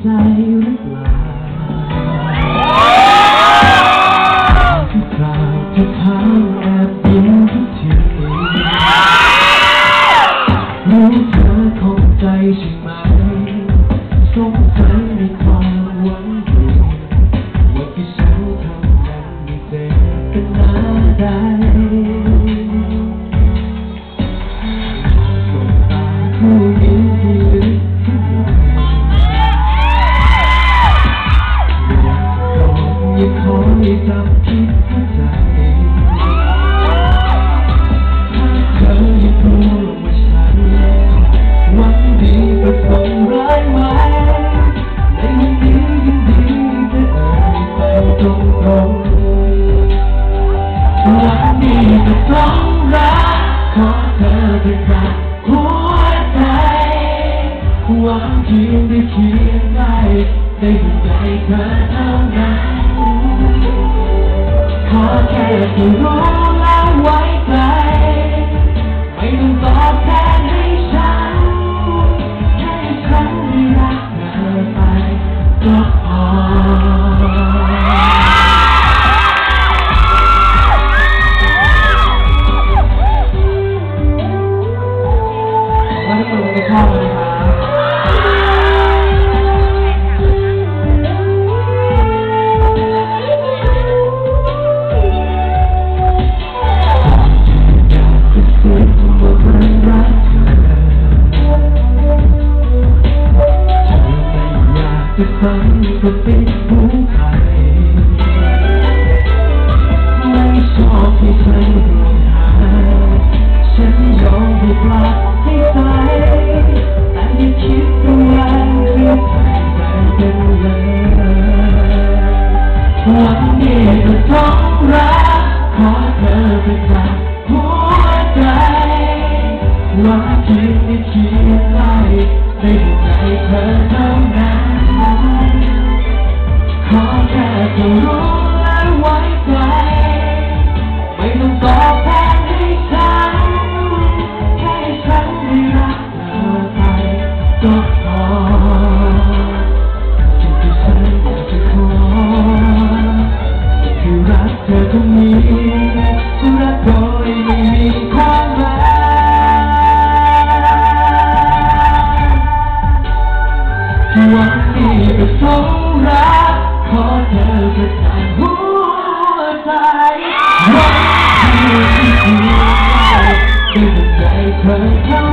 ใจหรือเปล่าทุกคราวที่เท้าแอบยิ้มทุกทีรู้เธอคงใจใช่ไหมสงสัยในความ เป็นจากหัวใจหวังเพียงได้เคียงได้ในหัวใจเธอเท่านั้นขอแค่เธอรู้แล้วไว้ใจ ทุกคนจะชอบไหมครับอยากจะพูดว่ามันรักเธอเธอไม่อยากจะฟังก็ติดหูใครไม่ชอบที่ฉันห่วงหาฉันยอมให้ปลักใหวังดีก็ต้องรักขอเธอไปจากหัวใจวังเพียงไม่คียงใกล้ในใจเธอ เธอตรงนี้รักโดยไม่มีความหมายหวังดีประสงค์รักขอเธอเป็นทางหัวใจหวังที่ที่เพียงได้ด้วยใจเธอ